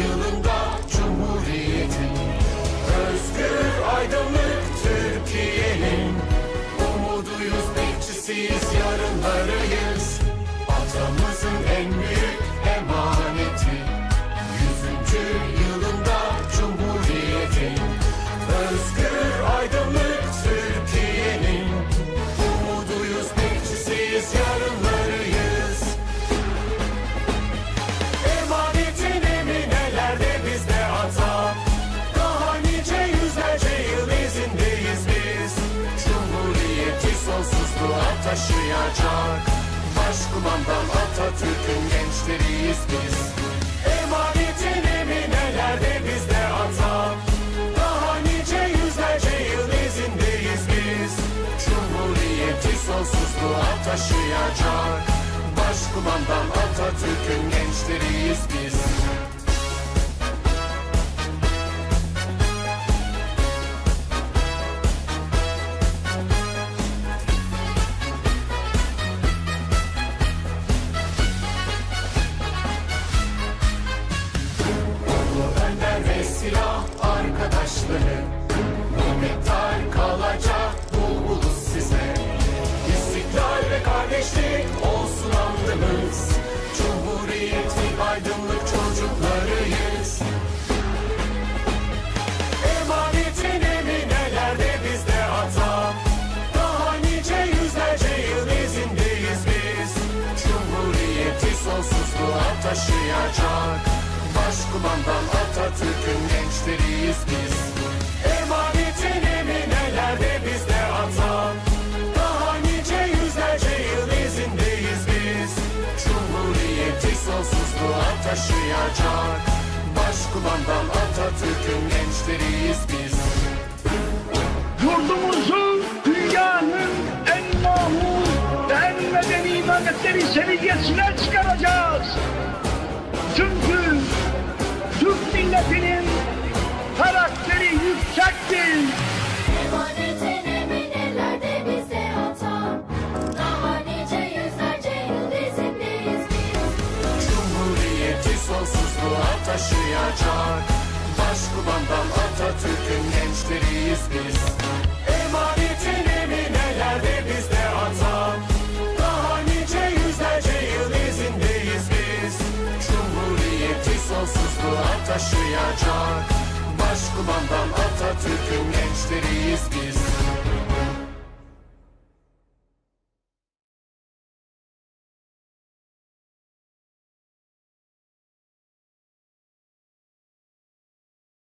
yılında Cumhuriyet'in Özgür aydınlık Türkiye'nin Umuduyuz bekçisiyiz. Taşıyacak Başkumandan Atatürk'ün gençleriyiz biz. Emanetin eminelerde bizde ata. Daha nice yüzlerce yıl izindeyiz biz. Cumhuriyeti sonsuzluğa taşıyacak. Başkumandan Atatürk'ün taşıyacak Başkumandan Atatürk'ün gençleriyiz biz. Emanetin eminelerde bizde ata. Daha nice yüzlerce yıl izindeyiz biz. Cumhuriyeti sonsuzluğa taşıyacak. Başkumandan Atatürk'ün gençleriyiz biz. Yurdumuzu dünyanın en mahmur ve en medeni devletleri seviyesine çıkaracağız. Çünkü Türk milletinin karakteri yüksektir. Sonsuzluğa taşıyacak. Başkumandan Atatürk'ün gençleriyiz biz. Emanetin taşıyacak. Başkumandan Atatürk'ün gençleriyiz biz